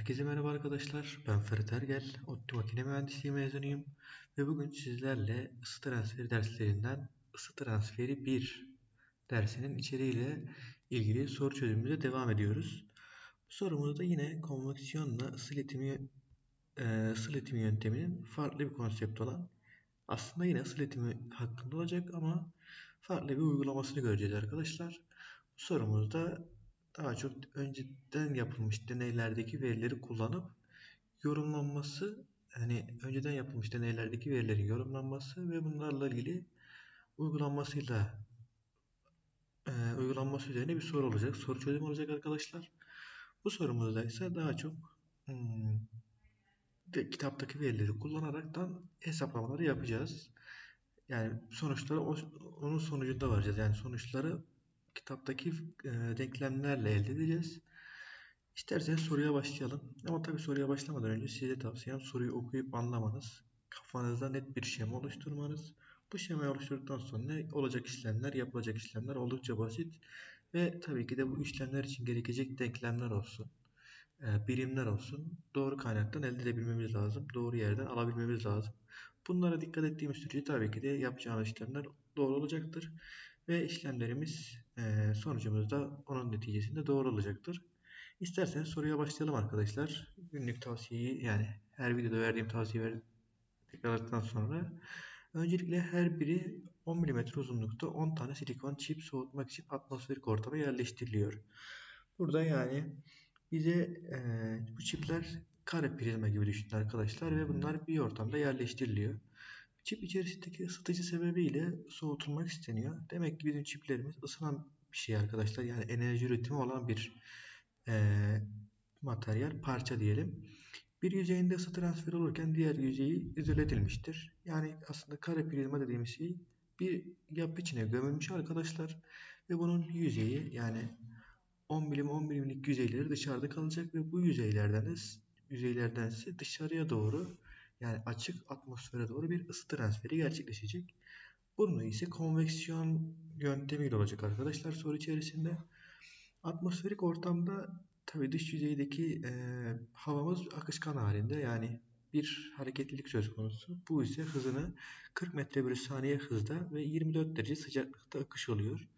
Herkese merhaba arkadaşlar. Ben Ferit Ergel. ODTÜ Makine Mühendisliği mezunuyum. Ve bugün sizlerle ısı transferi derslerinden ısı transferi 1 dersinin içeriğiyle ilgili soru çözümümüze devam ediyoruz. Bu sorumuzda yine konveksiyonla ısı iletimi, e, ısı iletimi yönteminin farklı bir konsept olan aslında yine ısı iletimi hakkında olacak ama farklı bir uygulamasını göreceğiz arkadaşlar. Bu sorumuzda daha çok önceden yapılmış deneylerdeki verileri kullanıp yorumlanması hani önceden yapılmış deneylerdeki verilerin yorumlanması ve bunlarla ilgili uygulanmasıyla e, uygulanması üzerine bir soru olacak. Soru çözüm olacak arkadaşlar. Bu sorumuzda ise daha çok hmm, de, kitaptaki verileri kullanaraktan hesaplamaları yapacağız. Yani sonuçları onun sonucunda varacağız. Yani sonuçları kitaptaki e, denklemlerle elde edeceğiz. İsterseniz soruya başlayalım. Ama tabii soruya başlamadan önce size tavsiyem soruyu okuyup anlamanız, kafanızda net bir şema oluşturmanız. Bu şemayı oluşturduktan sonra olacak işlemler, yapılacak işlemler oldukça basit. Ve tabii ki de bu işlemler için gerekecek denklemler olsun, e, birimler olsun. Doğru kaynaktan elde edebilmemiz lazım. Doğru yerden alabilmemiz lazım. Bunlara dikkat ettiğimiz sürece tabii ki de yapacağımız işlemler doğru olacaktır ve işlemlerimiz e, sonucumuzda onun neticesinde doğru olacaktır. İsterseniz soruya başlayalım arkadaşlar. Günlük tavsiyeyi yani her videoda verdiğim tavsiyeyi tekrarladıktan sonra öncelikle her biri 10 mm uzunlukta 10 tane silikon çip soğutmak için atmosferik ortama yerleştiriliyor. Burada yani bize e, bu çipler kare prizma gibi düşünün arkadaşlar ve bunlar bir ortamda yerleştiriliyor. Çip içerisindeki ısıtıcı sebebiyle soğutulmak isteniyor. Demek ki bizim çiplerimiz ısınan bir şey arkadaşlar. Yani enerji üretimi olan bir e, materyal, parça diyelim. Bir yüzeyinde ısı transferi olurken diğer yüzeyi izole edilmiştir. Yani aslında kare prizma dediğimiz şey bir yapı içine gömülmüş arkadaşlar. Ve bunun yüzeyi yani 10 milim 10 milimlik yüzeyleri dışarıda kalacak ve bu yüzeylerden de yüzeylerden ise dışarıya doğru yani açık atmosfere doğru bir ısı transferi gerçekleşecek. Bunun ise konveksiyon yöntemiyle olacak arkadaşlar soru içerisinde. Atmosferik ortamda tabi dış yüzeydeki e, havamız akışkan halinde yani bir hareketlilik söz konusu. Bu ise hızını 40 metre bölü saniye hızda ve 24 derece sıcaklıkta akış oluyor.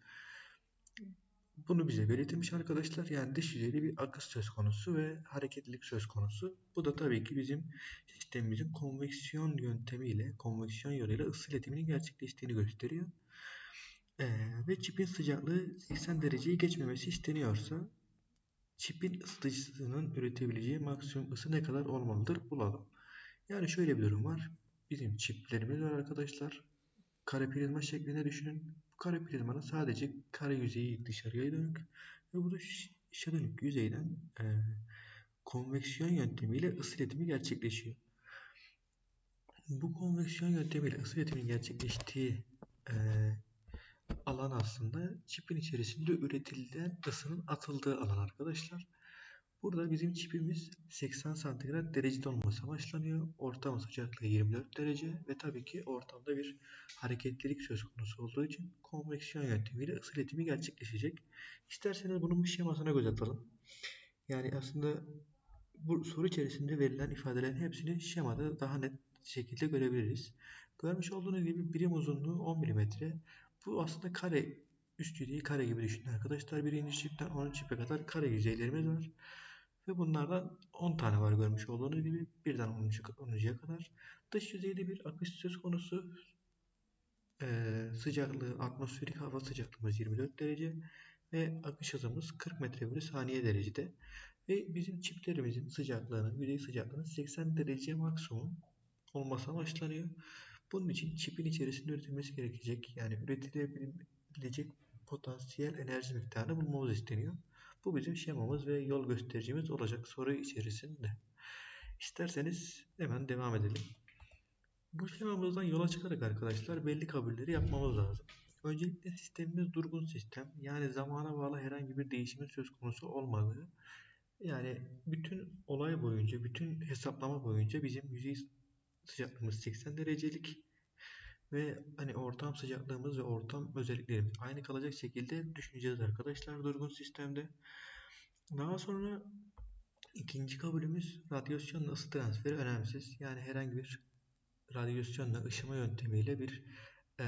Bunu bize belirtilmiş arkadaşlar. Yani dış yüzeyde bir akış söz konusu ve hareketlilik söz konusu. Bu da tabii ki bizim sistemimizin konveksiyon yöntemiyle, konveksiyon yoluyla ısı iletiminin gerçekleştiğini gösteriyor. Ee, ve çipin sıcaklığı 80 dereceyi geçmemesi isteniyorsa çipin ısıtıcısının üretebileceği maksimum ısı ne kadar olmalıdır bulalım. Yani şöyle bir durum var. Bizim çiplerimiz var arkadaşlar. Kare prizma şeklinde düşünün. Bu kare prizmanın sadece kare yüzeyi dışarıya dönük ve bu dışa dönük yüzeyden e, konveksiyon yöntemiyle ısı iletimi gerçekleşiyor. Bu konveksiyon yöntemiyle ısı iletiminin gerçekleştiği e, alan aslında çipin içerisinde üretilen ısının atıldığı alan arkadaşlar. Burada bizim çipimiz 80 santigrat derecede olması amaçlanıyor. Ortam sıcaklığı 24 derece ve tabii ki ortamda bir hareketlilik söz konusu olduğu için konveksiyon yöntemiyle ısı iletimi gerçekleşecek. İsterseniz bunun bir şemasına göz atalım. Yani aslında bu soru içerisinde verilen ifadelerin hepsini şemada daha net şekilde görebiliriz. Görmüş olduğunuz gibi birim uzunluğu 10 mm. Bu aslında kare üst yüzeyi kare gibi düşünün arkadaşlar. Birinci çipten 10. çipe kadar kare yüzeylerimiz var. Ve bunlardan 10 tane var görmüş olduğunuz gibi. Birden 10'uya kadar. Dış yüzeyde bir akış söz konusu. Ee, sıcaklığı, atmosferik hava sıcaklığımız 24 derece. Ve akış hızımız 40 metre bölü saniye derecede. Ve bizim çiplerimizin sıcaklığının, yüzey sıcaklığının 80 derece maksimum olması amaçlanıyor. Bunun için çipin içerisinde üretilmesi gerekecek. Yani üretilebilecek potansiyel enerji miktarını bulmamız isteniyor. Bu bizim şemamız ve yol göstericimiz olacak soru içerisinde. İsterseniz hemen devam edelim. Bu şemamızdan yola çıkarak arkadaşlar belli kabulleri yapmamız lazım. Öncelikle sistemimiz durgun sistem. Yani zamana bağlı herhangi bir değişimin söz konusu olmadığı. Yani bütün olay boyunca, bütün hesaplama boyunca bizim yüzey sıcaklığımız 80 derecelik ve hani ortam sıcaklığımız ve ortam özelliklerimiz aynı kalacak şekilde düşüneceğiz arkadaşlar durgun sistemde. Daha sonra İkinci kabulümüz radyasyonla ısı transferi önemsiz. Yani herhangi bir radyasyonla ışıma yöntemiyle bir e,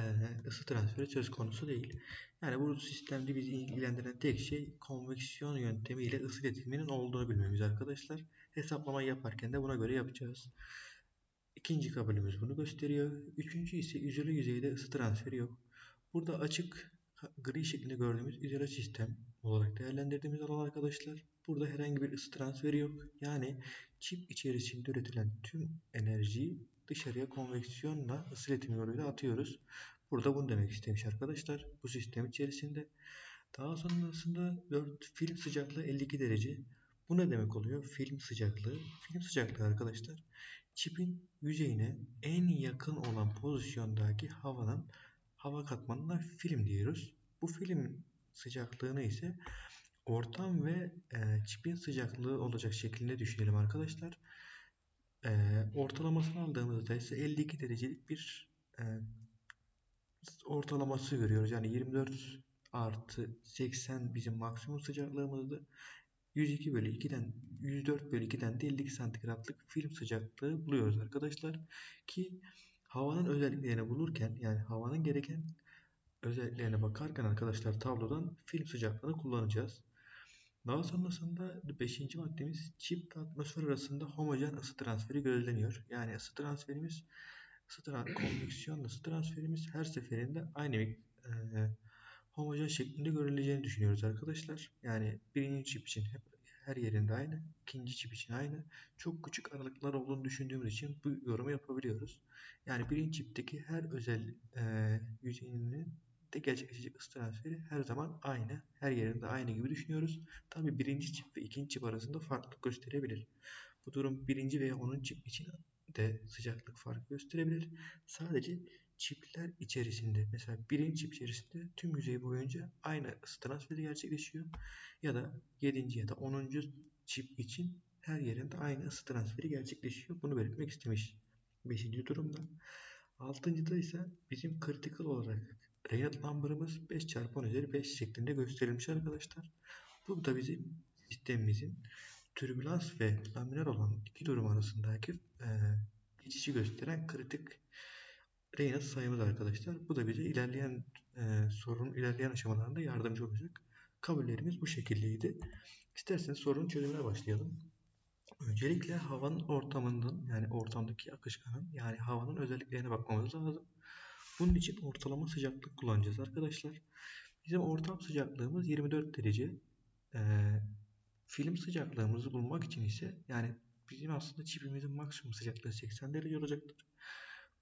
ısı transferi söz konusu değil. Yani bu sistemde bizi ilgilendiren tek şey konveksiyon yöntemiyle ısı iletiminin olduğunu bilmemiz arkadaşlar. Hesaplamayı yaparken de buna göre yapacağız. İkinci kabulümüz bunu gösteriyor. Üçüncü ise yüzeyli yüzeyde ısı transferi yok. Burada açık gri şeklinde gördüğümüz izole sistem olarak değerlendirdiğimiz alan arkadaşlar. Burada herhangi bir ısı transferi yok. Yani çip içerisinde üretilen tüm enerjiyi dışarıya konveksiyonla ısı iletimi yoluyla atıyoruz. Burada bunu demek istemiş arkadaşlar. Bu sistem içerisinde. Daha sonrasında 4 film sıcaklığı 52 derece. Bu ne demek oluyor? Film sıcaklığı. Film sıcaklığı arkadaşlar çipin yüzeyine en yakın olan pozisyondaki havanın hava katmanına film diyoruz. Bu film sıcaklığını ise ortam ve e, çipin sıcaklığı olacak şeklinde düşünelim arkadaşlar. E, ortalamasını aldığımızda ise 52 derecelik bir e, ortalaması görüyoruz. Yani 24 artı 80 bizim maksimum sıcaklığımızdı. 102 bölü 2'den 104 bölü 2'den de 52 santigratlık film sıcaklığı buluyoruz arkadaşlar. Ki havanın özelliklerini bulurken yani havanın gereken özelliklerine bakarken arkadaşlar tablodan film sıcaklığını kullanacağız. Daha sonrasında 5. maddemiz çift atmosfer arasında homojen ısı transferi gözleniyor. Yani ısı transferimiz ısı tra konveksiyon ısı transferimiz her seferinde aynı e, homojen şeklinde görüleceğini düşünüyoruz arkadaşlar. Yani birinci çip için hep her yerinde aynı, ikinci çip için aynı. Çok küçük aralıklar olduğunu düşündüğümüz için bu yorumu yapabiliyoruz. Yani birinci çipteki her özel e, yüzeyinin de gerçekleşecek ısı transferi her zaman aynı. Her yerinde aynı gibi düşünüyoruz. Tabi birinci çip ve ikinci çip arasında farklılık gösterebilir. Bu durum birinci veya onun çip için de sıcaklık farkı gösterebilir. Sadece çipler içerisinde mesela birinci çip içerisinde tüm yüzey boyunca aynı ısı transferi gerçekleşiyor. Ya da 7. ya da 10. çip için her yerinde aynı ısı transferi gerçekleşiyor. Bunu belirtmek istemiş. 5. durumda. 6. ise bizim kritikal olarak Raynaud number'ımız 5 çarpı 10 üzeri 5 şeklinde gösterilmiş arkadaşlar. Bu da bizim sistemimizin türbülans ve laminar olan iki durum arasındaki e, geçişi gösteren kritik Reynolds sayımız arkadaşlar. Bu da bize ilerleyen e, sorunun ilerleyen aşamalarında yardımcı olacak. Kabullerimiz bu şekildeydi. İsterseniz sorunun çözümüne başlayalım. Öncelikle havanın ortamından yani ortamdaki akışkanın yani havanın özelliklerine bakmamız lazım. Bunun için ortalama sıcaklık kullanacağız arkadaşlar. Bizim ortam sıcaklığımız 24 derece. Ee, film sıcaklığımızı bulmak için ise yani bizim aslında çipimizin maksimum sıcaklığı 80 derece olacaktır.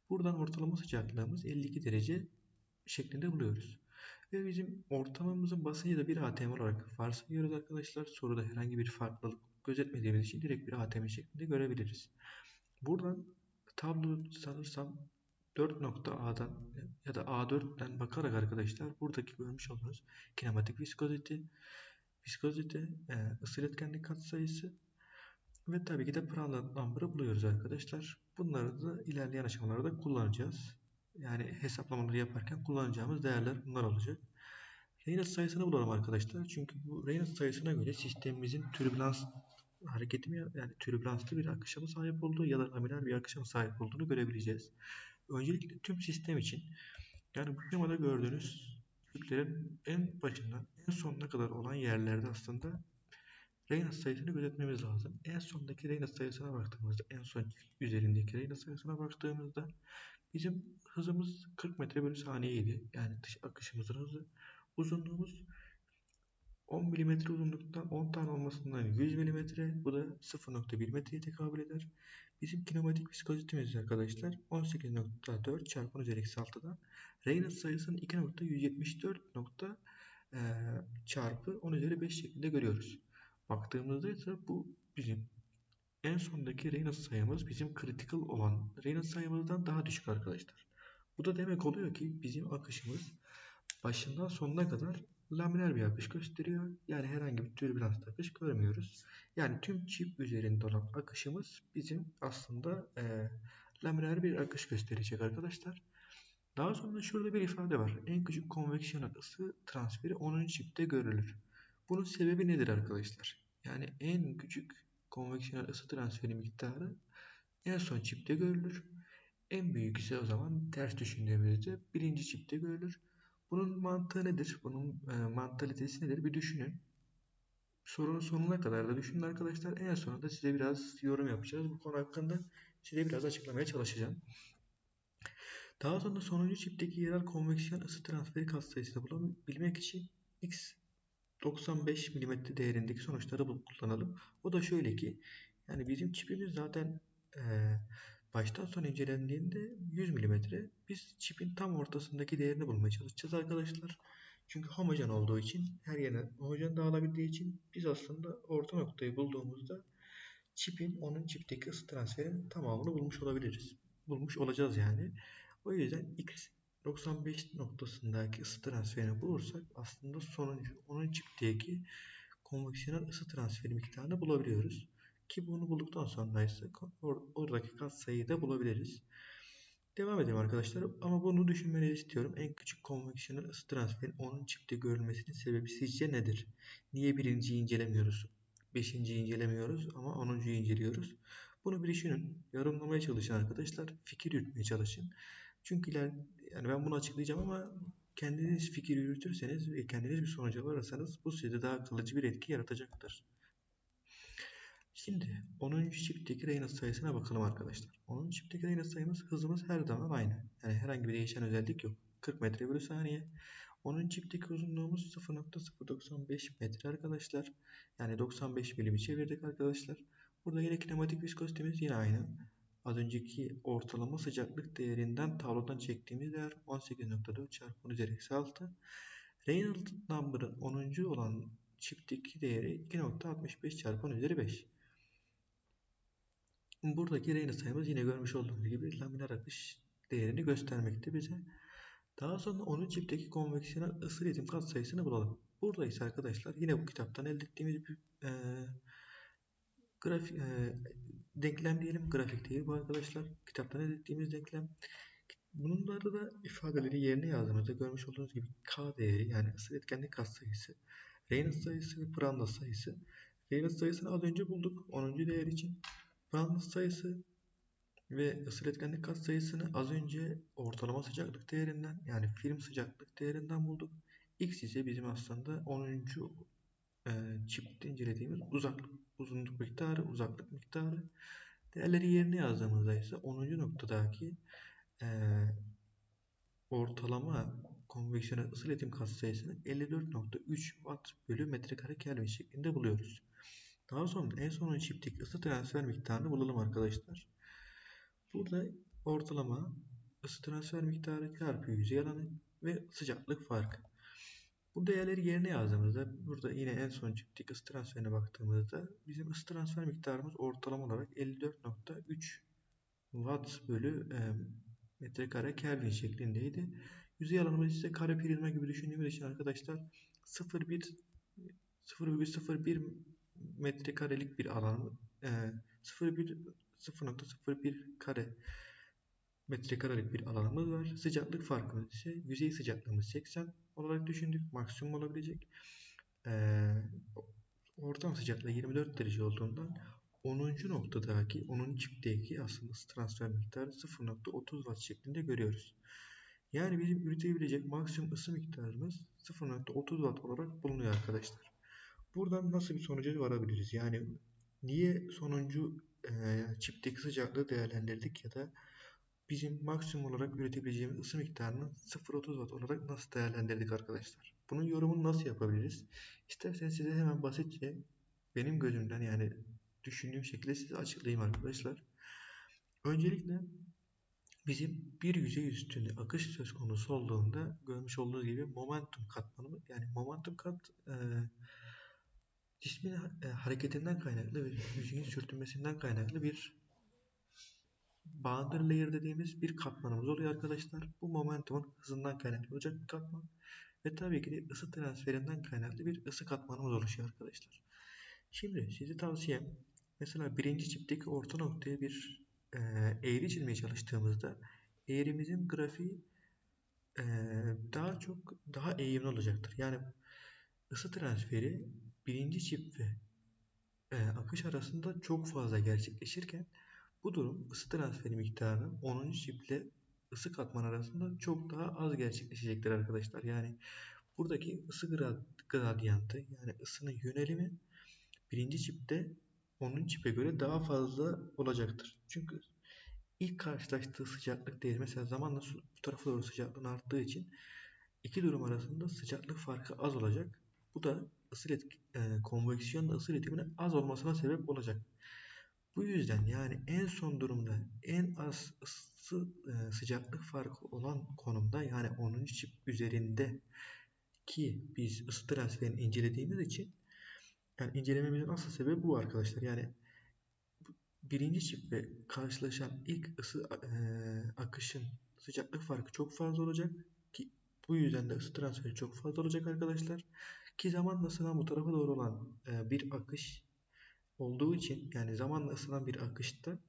Buradan ortalama sıcaklığımız 52 derece şeklinde buluyoruz. Ve bizim ortamımızın basıncı da bir atm olarak varsayıyoruz arkadaşlar. Soruda herhangi bir farklılık gözetmediğimiz için direkt bir atm şeklinde görebiliriz. Buradan tablo sanırsam 4.A'dan ya da A4'ten bakarak arkadaşlar buradaki görmüş olduğunuz kinematik viskozite, viskozite, ısı iletkenlik katsayısı ve tabii ki de Prandtl number'ı buluyoruz arkadaşlar. Bunları da ilerleyen aşamalarda kullanacağız. Yani hesaplamaları yaparken kullanacağımız değerler bunlar olacak. Reynolds sayısını bulalım arkadaşlar. Çünkü bu Reynolds sayısına göre sistemimizin türbülans hareketi mi yani türbülanslı bir akışa mı sahip olduğu ya da laminar bir akışa mı sahip olduğunu görebileceğiz. Öncelikle tüm sistem için yani bu şemada gördüğünüz küplerin en başından en sonuna kadar olan yerlerde aslında Reynolds sayısını gözetmemiz lazım. En sondaki Reynolds sayısına baktığımızda, en son üzerindeki Reynolds sayısına baktığımızda bizim hızımız 40 metre bölü saniyeydi. Yani dış akışımızın hızı. Uzunluğumuz 10 mm uzunluktan 10 tane olmasından 100 mm. Bu da 0.1 metreye tekabül eder. Bizim kinematik viskozitemiz arkadaşlar 18.4 çarpı 10 üzeri eksi 6'dan Reynolds sayısını 2.174 nokta e, çarpı 10 üzeri 5 şeklinde görüyoruz. Baktığımızda ise bu bizim en sondaki Reynolds sayımız bizim critical olan Reynolds sayımızdan daha düşük arkadaşlar. Bu da demek oluyor ki bizim akışımız başından sonuna kadar laminar bir akış gösteriyor. Yani herhangi bir türbülans akış görmüyoruz. Yani tüm çip üzerinde olan akışımız bizim aslında e, laminar bir akış gösterecek arkadaşlar. Daha sonra şurada bir ifade var. En küçük konveksiyon ısı transferi 10. çipte görülür. Bunun sebebi nedir arkadaşlar? Yani en küçük konveksiyonel ısı transferi miktarı en son çipte görülür. En büyük ise o zaman ters düşündüğümüzde birinci çipte görülür. Bunun mantığı nedir? Bunun e, mantalitesi nedir? Bir düşünün. Sorunun sonuna kadar da düşünün arkadaşlar. En sonunda size biraz yorum yapacağız. Bu konu hakkında size biraz açıklamaya çalışacağım. Daha sonra sonuncu çipteki yerel konveksiyon ısı transferi katsayısını bulabilmek için X 95 mm değerindeki sonuçları kullanalım. O da şöyle ki yani bizim çipimiz zaten e, baştan sona incelendiğinde 100 mm. Biz çipin tam ortasındaki değerini bulmaya çalışacağız arkadaşlar. Çünkü homojen olduğu için her yerine homojen dağılabildiği için biz aslında orta noktayı bulduğumuzda çipin onun çipteki ısı transferinin tamamını bulmuş olabiliriz. Bulmuş olacağız yani. O yüzden X 95 noktasındaki ısı transferini bulursak aslında sonuncu onun çipteki konveksiyonel ısı transferi miktarını bulabiliyoruz. Ki bunu bulduktan sonra ise or oradaki katsayıyı da bulabiliriz. Devam edelim arkadaşlar ama bunu düşünmenizi istiyorum. En küçük konveksiyonel ısı transferinin onun çipte görülmesinin sebebi sizce nedir? Niye birinciyi incelemiyoruz? Beşinciyi incelemiyoruz ama onuncuyu inceliyoruz. Bunu bir düşünün. Yorumlamaya çalışın arkadaşlar. Fikir yürütmeye çalışın. Çünkü iler, yani ben bunu açıklayacağım ama kendiniz fikir yürütürseniz ve kendiniz bir sonuca varırsanız bu size daha kalıcı bir etki yaratacaktır. Şimdi 10. çipteki Reynolds sayısına bakalım arkadaşlar. 10. çipteki Reynolds sayımız hızımız her zaman aynı. Yani herhangi bir değişen özellik yok. 40 metre bölü saniye. 10. çipteki uzunluğumuz 0.095 metre arkadaşlar. Yani 95 milimi çevirdik arkadaşlar. Burada yine kinematik viskozitemiz yine aynı. Az önceki ortalama sıcaklık değerinden tablodan çektiğimiz değer 18.4 çarpı 10 üzeri eksi 6. Reynolds number'ın 10. olan çipteki değeri 2.65 çarpı 10 üzeri 5. Buradaki Reynolds sayımız yine görmüş olduğunuz gibi laminar akış değerini göstermekte bize. Daha sonra onun çipteki konveksiyonel ısı ritim katsayısını bulalım. Burada ise arkadaşlar yine bu kitaptan elde ettiğimiz bir e, grafik e, denklem diyelim. Grafik değil bu arkadaşlar. Kitaptan elde ettiğimiz denklem. Bunlarda da ifadeleri yerine yazdığımızda görmüş olduğunuz gibi K değeri yani ısı etkenlik katsayısı, Reynolds sayısı ve Prandtl sayısı. Reynolds sayısını az önce bulduk 10. değer için. Prandtl sayısı ve ısı etkenlik katsayısını az önce ortalama sıcaklık değerinden yani film sıcaklık değerinden bulduk. X ise bizim aslında 10. E, çipte incelediğimiz uzaklık, uzunluk miktarı, uzaklık miktarı. Değerleri yerine yazdığımızda ise 10. noktadaki e, ortalama konveksiyonel ısı iletim katsayısını 54.3 Watt bölü metrekare Kelvin şeklinde buluyoruz. Daha sonra en son çipteki ısı transfer miktarını bulalım arkadaşlar. Burada ortalama ısı transfer miktarı çarpı yüzey alanı ve sıcaklık farkı. Bu değerleri yerine yazdığımızda burada yine en son çiptik ısı transferine baktığımızda bizim ısı transfer miktarımız ortalama olarak 54.3 Watt bölü e, metrekare Kelvin şeklindeydi. Yüzey alanımız ise kare prizma gibi düşündüğümüz için arkadaşlar 0,1 0,01 metrekarelik bir alan e, 0.01 kare metrekarelik bir alanımız var. Sıcaklık farkımız ise yüzey sıcaklığımız 80 olarak düşündük. Maksimum olabilecek. Ee, ortam sıcaklığı 24 derece olduğundan 10. noktadaki 10. çipteki aslında transfer miktarı 0.30 watt şeklinde görüyoruz. Yani bizim üretebilecek maksimum ısı miktarımız 0.30 watt olarak bulunuyor arkadaşlar. Buradan nasıl bir sonuca varabiliriz? Yani niye sonuncu e, çipteki sıcaklığı değerlendirdik ya da bizim maksimum olarak üretebileceğimiz ısı miktarını 0.30 watt olarak nasıl değerlendirdik arkadaşlar? Bunun yorumunu nasıl yapabiliriz? İsterseniz size hemen basitçe benim gözümden yani düşündüğüm şekilde size açıklayayım arkadaşlar. Öncelikle bizim bir yüzey üstünde akış söz konusu olduğunda görmüş olduğunuz gibi momentum katmanı yani momentum kat e, cismin e, hareketinden kaynaklı ve yüzeyin sürtünmesinden kaynaklı bir boundary layer dediğimiz bir katmanımız oluyor arkadaşlar. Bu momentumun hızından kaynaklı olacak bir katman. Ve tabii ki de ısı transferinden kaynaklı bir ısı katmanımız oluşuyor arkadaşlar. Şimdi size tavsiyem mesela birinci çipteki orta noktaya bir e, eğri çizmeye çalıştığımızda eğrimizin grafiği e, daha çok daha eğimli olacaktır. Yani ısı transferi birinci çip ve e, akış arasında çok fazla gerçekleşirken bu durum ısı transferi miktarı 10. çiple ısı katman arasında çok daha az gerçekleşecektir arkadaşlar. Yani buradaki ısı gradiyantı yani ısının yönelimi birinci çipte 10. çipe göre daha fazla olacaktır. Çünkü ilk karşılaştığı sıcaklık değeri mesela zamanla bu tarafa doğru sıcaklığın arttığı için iki durum arasında sıcaklık farkı az olacak. Bu da ısı ilet e, konveksiyonla ısı iletiminin az olmasına sebep olacak. Bu yüzden yani en son durumda en az ısı e, sıcaklık farkı olan konumda yani 10. çip üzerinde ki biz ısı transferini incelediğimiz için yani incelememizin asıl sebebi bu arkadaşlar. Yani birinci çiple karşılaşan ilk ısı e, akışın sıcaklık farkı çok fazla olacak ki bu yüzden de ısı transferi çok fazla olacak arkadaşlar. Ki zamanla ısınan bu tarafa doğru olan e, bir akış olduğu için yani zamanla ısınan bir akışta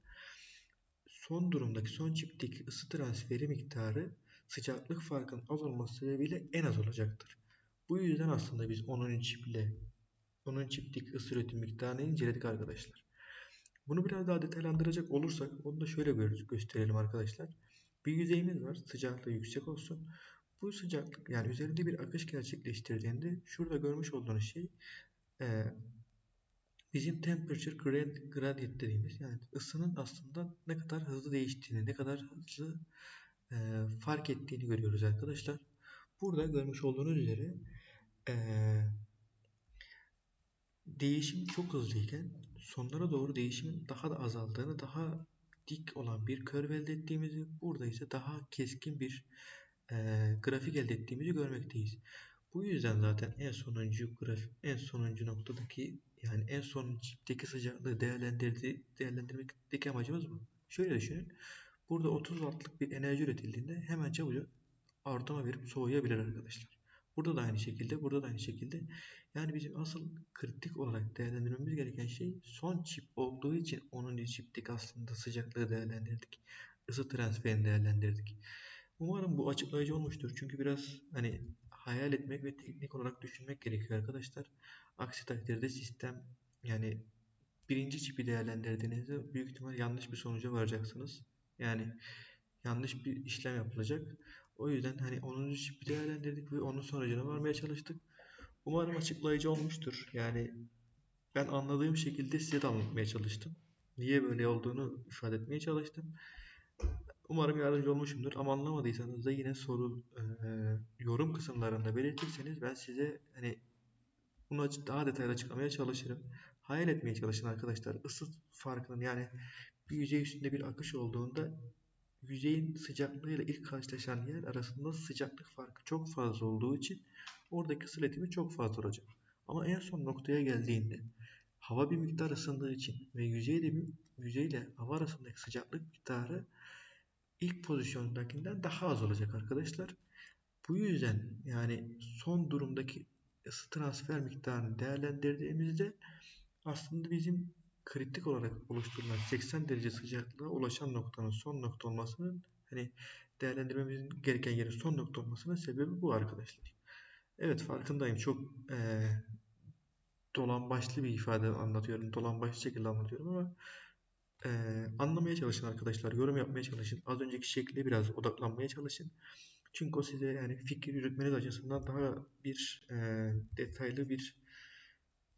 son durumdaki son çipteki ısı transferi miktarı sıcaklık farkının az olması sebebiyle en az olacaktır. Bu yüzden aslında biz onun çiple onun çipteki ısı üretim miktarını inceledik arkadaşlar. Bunu biraz daha detaylandıracak olursak onu da şöyle gösterelim arkadaşlar. Bir yüzeyimiz var. Sıcaklığı yüksek olsun. Bu sıcaklık yani üzerinde bir akış gerçekleştirdiğinde şurada görmüş olduğunuz şey e, bizim temperature gradient dediğimiz yani ısının aslında ne kadar hızlı değiştiğini, ne kadar hızlı e, fark ettiğini görüyoruz arkadaşlar. Burada görmüş olduğunuz üzere e, değişim çok hızlıyken sonlara doğru değişimin daha da azaldığını, daha dik olan bir curve elde ettiğimizi, burada ise daha keskin bir e, grafik elde ettiğimizi görmekteyiz. Bu yüzden zaten en sonuncu grafik, en sonuncu noktadaki yani en son çipteki sıcaklığı değerlendirdi, değerlendirmekteki amacımız bu. Şöyle düşünün. Burada 30 wattlık bir enerji üretildiğinde hemen çabucak ortama verip soğuyabilir arkadaşlar. Burada da aynı şekilde, burada da aynı şekilde. Yani bizim asıl kritik olarak değerlendirmemiz gereken şey son çip olduğu için onun çiptik aslında sıcaklığı değerlendirdik. Isı transferini değerlendirdik. Umarım bu açıklayıcı olmuştur. Çünkü biraz hani hayal etmek ve teknik olarak düşünmek gerekiyor arkadaşlar. Aksi takdirde sistem yani birinci çipi değerlendirdiğinizde büyük ihtimal yanlış bir sonuca varacaksınız. Yani yanlış bir işlem yapılacak. O yüzden hani 10. çipi değerlendirdik ve onun sonucuna varmaya çalıştık. Umarım açıklayıcı olmuştur. Yani ben anladığım şekilde size de anlatmaya çalıştım. Niye böyle olduğunu ifade etmeye çalıştım. Umarım yardımcı olmuşumdur. Ama anlamadıysanız da yine soru e, yorum kısımlarında belirtirseniz ben size hani bunu daha detaylı açıklamaya çalışırım. Hayal etmeye çalışın arkadaşlar. Isı farkının yani bir yüzey üstünde bir akış olduğunda yüzeyin sıcaklığıyla ilk karşılaşan yer arasında sıcaklık farkı çok fazla olduğu için oradaki ısı çok fazla olacak. Ama en son noktaya geldiğinde hava bir miktar ısındığı için ve yüzeyle, yüzeyle hava arasındaki sıcaklık miktarı ilk pozisyondakinden daha az olacak arkadaşlar. Bu yüzden yani son durumdaki ısı transfer miktarını değerlendirdiğimizde aslında bizim kritik olarak oluşturulan 80 derece sıcaklığa ulaşan noktanın son nokta olmasının hani değerlendirmemizin gereken yerin son nokta olmasının sebebi bu arkadaşlar. Evet farkındayım. Çok e, dolambaçlı bir ifade anlatıyorum. Dolambaçlı şekilde anlatıyorum ama e, anlamaya çalışın arkadaşlar. Yorum yapmaya çalışın. Az önceki şekle biraz odaklanmaya çalışın. Çünkü o size yani fikir yürütmeniz açısından daha bir e, detaylı bir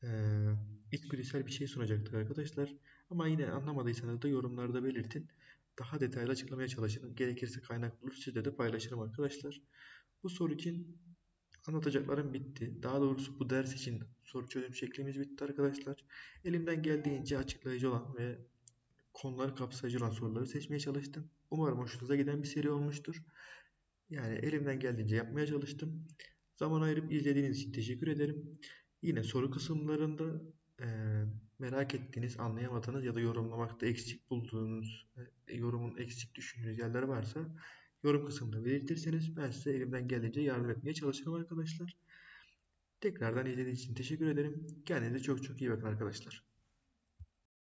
e, içgüdüsel bir şey sunacaktır arkadaşlar. Ama yine anlamadıysanız da yorumlarda belirtin. Daha detaylı açıklamaya çalışırım. Gerekirse kaynak bulur sizle de paylaşırım arkadaşlar. Bu soru için anlatacaklarım bitti. Daha doğrusu bu ders için soru çözüm şeklimiz bitti arkadaşlar. Elimden geldiğince açıklayıcı olan ve konuları kapsayıcı olan soruları seçmeye çalıştım. Umarım hoşunuza giden bir seri olmuştur. Yani elimden geldiğince yapmaya çalıştım. Zaman ayırıp izlediğiniz için teşekkür ederim. Yine soru kısımlarında e, merak ettiğiniz, anlayamadığınız ya da yorumlamakta eksik bulduğunuz, e, yorumun eksik düşündüğünüz yerler varsa yorum kısmında belirtirseniz ben size elimden geldiğince yardım etmeye çalışırım arkadaşlar. Tekrardan izlediğiniz için teşekkür ederim. Kendinize çok çok iyi bakın arkadaşlar.